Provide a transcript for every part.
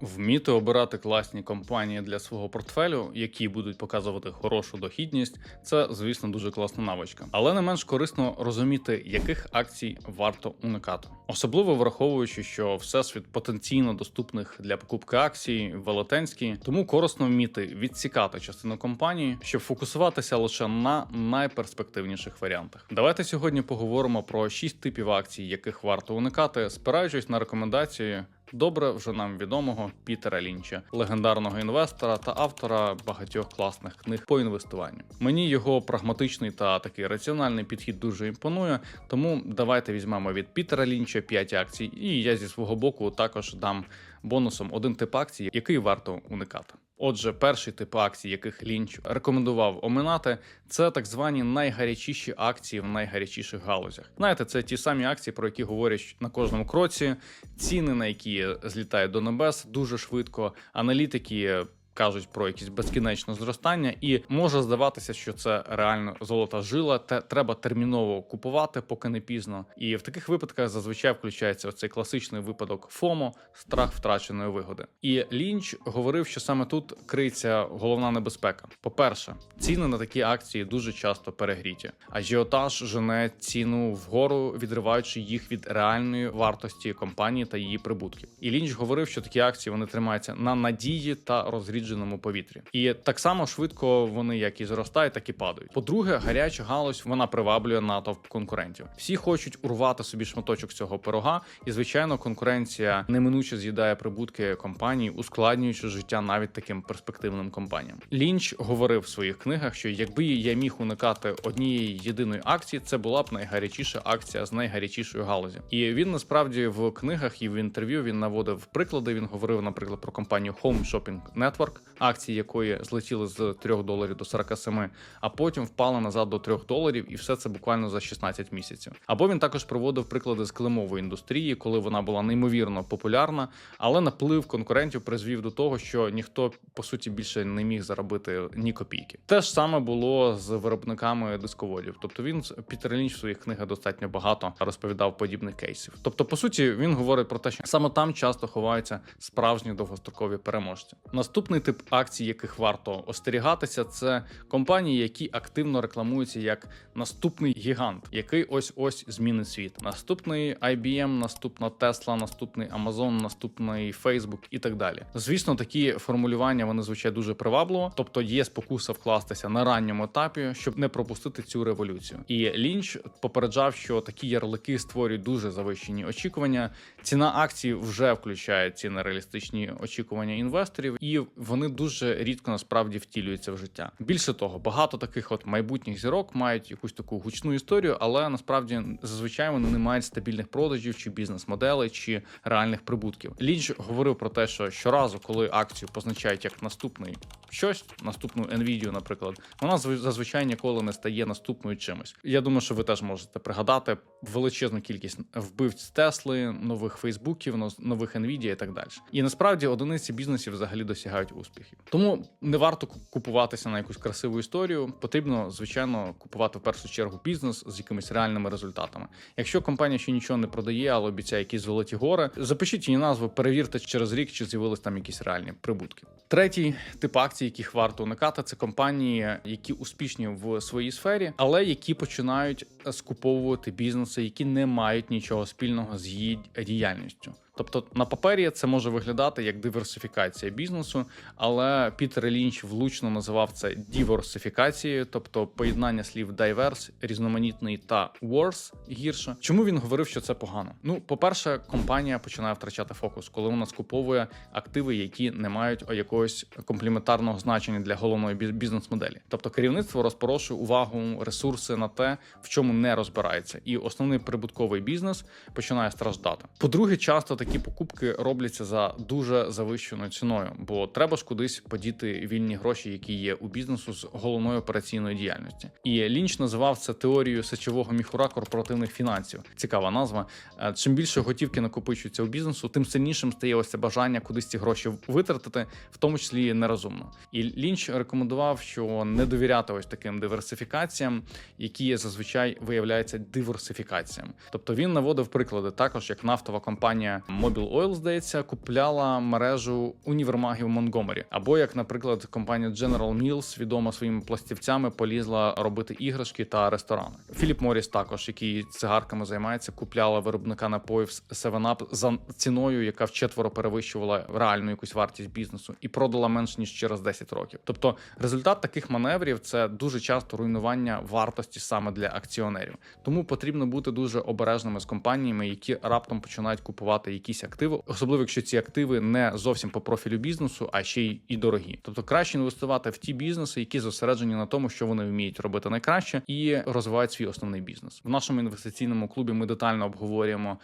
Вміти обирати класні компанії для свого портфелю, які будуть показувати хорошу дохідність, це звісно дуже класна навичка. Але не менш корисно розуміти, яких акцій варто уникати, особливо враховуючи, що всесвіт потенційно доступних для покупки акцій велетенський, тому корисно вміти відсікати частину компанії, щоб фокусуватися лише на найперспективніших варіантах. Давайте сьогодні поговоримо про шість типів акцій, яких варто уникати, спираючись на рекомендації добре вже нам відомого Пітера Лінча, легендарного інвестора та автора багатьох класних книг по інвестуванню. Мені його прагматичний та такий раціональний підхід дуже імпонує. Тому давайте візьмемо від Пітера Лінча 5 акцій, і я зі свого боку також дам бонусом один тип акцій, який варто уникати. Отже, перший тип акцій, яких Лінч рекомендував оминати, це так звані найгарячіші акції в найгарячіших галузях. Знаєте, це ті самі акції, про які говорять на кожному кроці, ціни на які злітають до небес дуже швидко. Аналітики кажуть про якісь безкінечне зростання, і може здаватися, що це реально золота жила, те треба терміново купувати, поки не пізно. І в таких випадках зазвичай включається оцей класичний випадок ФОМО страх втраченої вигоди. І Лінч говорив, що саме тут криється головна небезпека. По-перше, ціни на такі акції дуже часто перегріті. Ажіотаж жене ціну вгору, відриваючи їх від реальної вартості компанії та її прибутків. І Лінч говорив, що такі акції вони тримаються на надії та розрідженому повітрі. І так само швидко вони як і зростають, так і падають. По-друге, гаряча галузь вона приваблює натовп конкурентів. Всі хочуть урвати собі шматочок цього пирога, і звичайно, конкуренція неминуче з'їдає прибутки компаній, ускладнюючи життя навіть таким перспективним компаніям. Лінч говорив в своїх книгах, що якби я міг уникати однієї єдиної акції, це була б найгарячіша акція з найгарячішої галузі. І він насправді в книгах і в інтерв'ю він наводив приклади. Він говорив, наприклад, про компанію Home Shopping Network, акції якої злетіли з 3 доларів до 47, а потім впали назад до 3 доларів, і все це буквально за 16 місяців. Або він також проводив приклади з килимової індустрії, коли вона була неймовірно популярна, але наплив конкурентів призвів до того, що ніхто по суті більше не міг заробити ні копійки. Те ж саме було з виробниками дисководів. Тобто він Пітер Лінч в своїх книгах достатньо багато розповідав подібних кейсів. Тобто, по суті, він говорить про те, що саме там часто ховаються справжні довгострокові переможці. Наступний тип акцій, яких варто остерігатися, це компанії, які активно рекламуються як наступний гігант, який ось ось змінить світ. Наступний IBM, наступна Tesla, наступний Amazon, наступний Facebook і так далі. Звісно, такі формулювання вони звучать дуже привабливо, тобто є спокуса вкластися на ранньому етапі, щоб не пропустити цю революцію. І Лінч попереджав, що такі ярлики створюють дуже завищені очікування. Ціна акцій вже включає ці нереалістичні очікування інвесторів, і вони дуже рідко насправді втілюються в життя. Більше того, багато таких от майбутніх зірок мають якусь таку гучну історію, але насправді зазвичай вони не мають стабільних продажів чи бізнес-моделей, чи реальних прибутків. Лінч говорив про те, що щоразу, коли акцію позначають як наступний щось, наступну Nvidia, наприклад, вона зв- зазвичай ніколи не стає наступною чимось. Я думаю, що ви теж можете пригадати величезну кількість вбивць Тесли, нових Фейсбуків, нових Nvidia і так далі. І насправді одиниці бізнесів взагалі досягають успіхів. Тому не варто купуватися на якусь красиву історію. Потрібно, звичайно, купувати в першу чергу бізнес з якимись реальними результатами. Якщо компанія ще нічого не продає, але обіцяє якісь золоті гори, запишіть її назву, перевірте через рік, чи з'явились там якісь реальні прибутки. Третій тип акцій, яких варто уникати, це компанії, які успішні в своїй сфері, але які починають скуповувати бізнеси, які не мають нічого спільного з її діяльністю. Тобто на папері це може виглядати як диверсифікація бізнесу, але Пітер Лінч влучно називав це діверсифікацією, тобто поєднання слів diverse, різноманітний та worse гірше. Чому він говорив, що це погано? Ну, по-перше, компанія починає втрачати фокус, коли вона скуповує активи, які не мають якогось комплементарного значення для головної бізнес-моделі. Тобто керівництво розпорошує увагу, ресурси на те, в чому не розбирається, і основний прибутковий бізнес починає страждати. По-друге, часто такі покупки робляться за дуже завищеною ціною, бо треба ж кудись подіти вільні гроші, які є у бізнесу з головної операційної діяльності. І Лінч називав це теорією сечового міхура корпоративних фінансів. Цікава назва. Е, Чим більше готівки накопичується у бізнесу, тим сильнішим стає ось це бажання кудись ці гроші витратити, в тому числі нерозумно. І Лінч рекомендував, що не довіряти ось таким диверсифікаціям, які зазвичай виявляються диверсифікаціями. Тобто він наводив приклади також, як нафтова компанія Mobile Oil, здається, купляла мережу універмагів Монгомері. Або як, наприклад, компанія General Mills, відома своїми пластівцями, полізла робити іграшки та ресторани. Філіп Моріс також, який цигарками займається, купляла виробника напоїв 7-Up за ціною, яка вчетверо перевищувала реальну якусь вартість бізнесу, і продала менш ніж через 10 років. Тобто результат таких маневрів це дуже часто руйнування вартості саме для акціонерів. Тому потрібно бути дуже обережними з компаніями, які раптом починають купувати якісь активи, особливо якщо ці активи не зовсім по профілю бізнесу, а ще й і дорогі. Тобто краще інвестувати в ті бізнеси, які зосереджені на тому, що вони вміють робити найкраще, і розвивають свій основний бізнес. В нашому інвестиційному клубі ми детально обговорюємо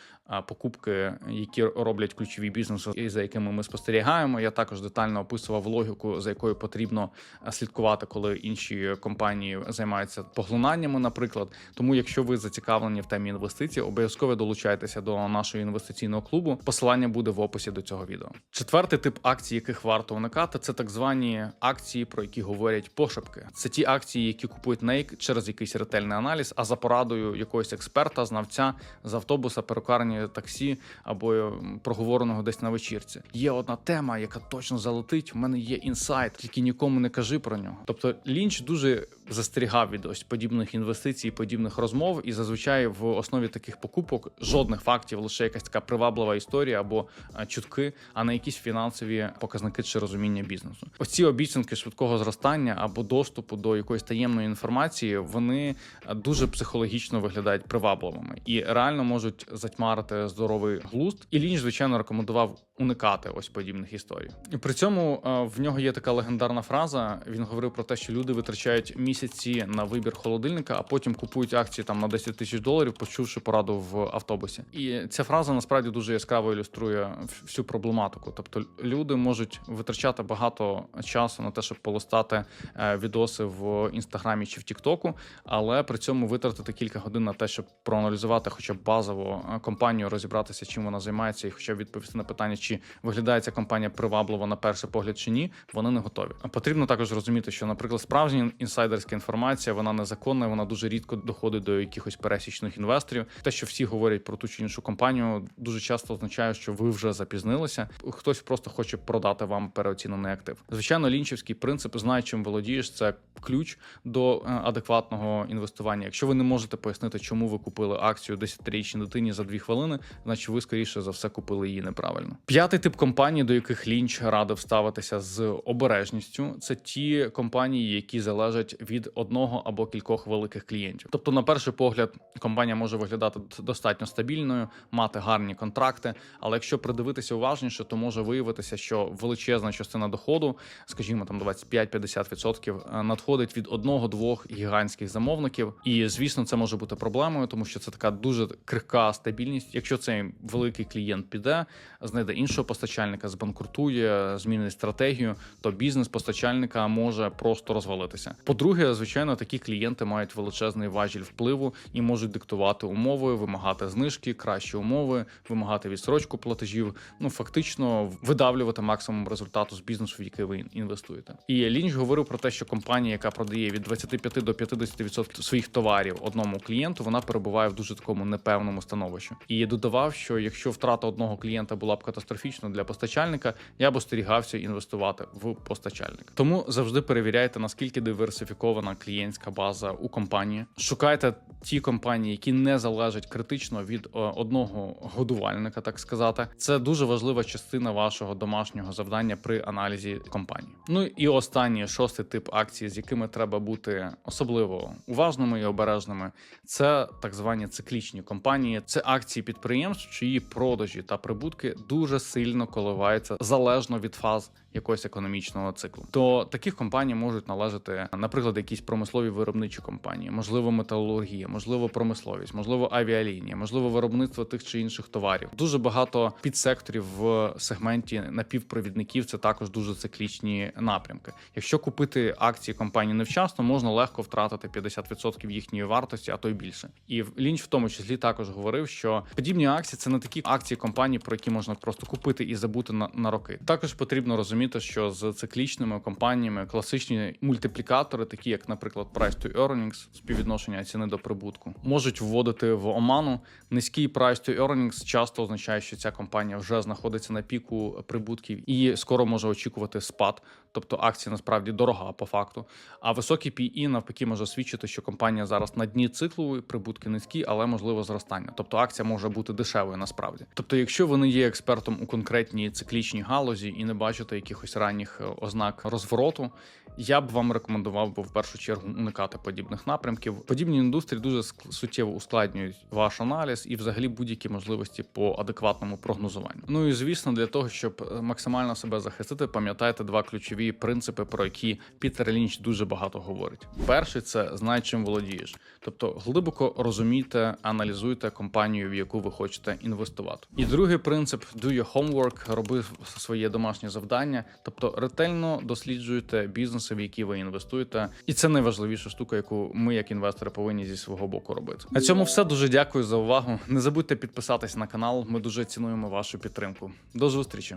покупки, які роблять ключові бізнеси, і за якими ми спостерігаємо. Я також детально описував логіку, за якою потрібно слідкувати, коли інші компанії займаються поглинаннями, наприклад. Тому, якщо ви зацікавлені в темі інвестицій, обов'язково долучайтеся до нашого інвестиційного клубу. Посилання буде в описі до цього відео. Четвертий тип акцій, яких варто уникати, це так звані акції, про які говорять пошепки. Це ті акції, які купують нейк через якийсь ретельний аналіз, а за порадою якогось експерта, знавця з автобуса, перукарні, таксі або проговореного десь на вечірці. Є одна тема, яка точно залетить. У мене є інсайт, тільки нікому не кажи про нього. Тобто Лінч дуже застерігав від ось подібних інвестицій, подібних розмов, і зазвичай в основі таких покупок жодних фактів, лише якась така приваблива історія або чутки, а не якісь фінансові показники чи розуміння бізнесу. Ось ці обіцянки швидкого зростання або доступу до якоїсь таємної інформації, вони дуже психологічно виглядають привабливими і реально можуть затьмарити здоровий глузд. І Лінч, звичайно, рекомендував уникати ось подібних історій. І при цьому в нього є така легендарна фраза. Він говорив про те, що люди витрачають місяці на вибір холодильника, а потім купують акції там на 10 тисяч доларів, почувши пораду в автобусі. І ця фраза насправді дуже яскраво ілюструє всю проблематику. Тобто люди можуть витрачати багато часу на те, щоб полистати е, відоси в інстаграмі чи в Тіктоку, але при цьому витратити кілька годин на те, щоб проаналізувати, хоча б базово е, компанію, розібратися, чим вона займається, і хоча б відповісти на питання, чи виглядає ця компанія привабливо на перший погляд чи ні, вони не готові. Потрібно також розуміти, що, наприклад, справжня інсайдерська інформація вона незаконна, вона дуже рідко доходить до якихось пересічних інвесторів. Те, що всі говорять про ту чи іншу компанію, дуже часто означає, що ви вже запізнилися. Хтось просто хоче продати вам переоцінений актив. Звичайно, лінчівський принцип знай, чим володієш. Це ключ до е, адекватного інвестування. Якщо ви не можете пояснити, чому ви купили акцію 10-річній дитині за 2 хвилини, значить ви скоріше за все купили її неправильно. П'ятий тип компаній, до яких лінч радив ставитися з обережністю, це ті компанії, які залежать від одного або кількох великих клієнтів. Тобто, на перший погляд, компанія може виглядати достатньо стабільною, мати гарні контракти. Але якщо придивитися уважніше, то може виявитися, що величезна частина доходу, скажімо, там 25-50% надходить від одного-двох гігантських замовників. І звісно, це може бути проблемою, тому що це така дуже крихка стабільність. Якщо цей великий клієнт піде, знайде іншого постачальника, збанкрутує, змінить стратегію, то бізнес постачальника може просто розвалитися. По-друге, звичайно, такі клієнти мають величезний важіль впливу і можуть диктувати умови, вимагати знижки, кращі умови, вимагати відсрочку платежів. Ну фактично видавлювати максимум результату з бізнесу, в який ви інвестуєте. І Лінч говорив про те, що компанія, яка продає від 25 до 50% своїх товарів одному клієнту, вона перебуває в дуже такому непевному становищі. І додавав, що якщо втрата одного клієнта була б катастрофічна для постачальника, я б остерігався інвестувати в постачальника. Тому завжди перевіряйте наскільки диверсифікована клієнтська база у компанії. Шукайте ті компанії, які не залежать критично від е, одного годувальника, так сказати. Це дуже важлива частина вашого домашнього завдання при аналізі компанії. Ну і останній шостий тип акцій, з якими треба бути особливо уважними і обережними, це так звані циклічні компанії. Це акції підприємств, чиї продажі та прибутки дуже сильно коливаються залежно від фаз якогось економічного циклу. До таких компаній можуть належати, наприклад, якісь промислові виробничі компанії, можливо, металургія, можливо, промисловість, можливо, авіалінія, можливо, виробництво тих чи інших товарів. Дуже багато підсекторів в сегменті напівпровідників. Це також дуже циклічні напрямки. Якщо купити акції компанії невчасно, можна легко втратити 50% їхньої вартості, а то й більше. І Лінч в тому числі також говорив, що подібні акції це не такі акції компаній, про які можна просто купити і забути на, на роки. Також потрібно розуміти, розуміти, що з циклічними компаніями класичні мультиплікатори, такі як, наприклад, price to earnings, співвідношення ціни до прибутку, можуть вводити в оману. Низький price to earnings часто означає, що ця компанія вже знаходиться на піку прибутків і скоро може очікувати спад. Тобто акція насправді дорога по факту. А високий PE навпаки може свідчити, що компанія зараз на дні циклу, прибутки низькі, але можливо зростання. Тобто акція може бути дешевою насправді. Тобто, якщо ви не є експертом у конкретній циклічній галузі і не бачите якихось ранніх е, ознак розвороту, я б вам рекомендував би в першу чергу уникати подібних напрямків. Подібні індустрії дуже суттєво ускладнюють ваш аналіз і взагалі будь-які можливості по адекватному прогнозуванню. Ну і звісно, для того, щоб е, максимально себе захистити, пам'ятайте два ключові принципи, про які Пітер Лінч дуже багато говорить. Перший це знай, чим володієш, тобто глибоко розумійте, аналізуйте компанію, в яку ви хочете інвестувати. І другий принцип do your homework, роби своє домашнє завдання, тобто ретельно досліджуйте бізнеси, в які ви інвестуєте, і це найважливіша штука, яку ми, як інвестори, повинні зі свого боку робити. На цьому все дуже дякую за увагу. Не забудьте підписатись на канал. Ми дуже цінуємо вашу підтримку. До зустрічі.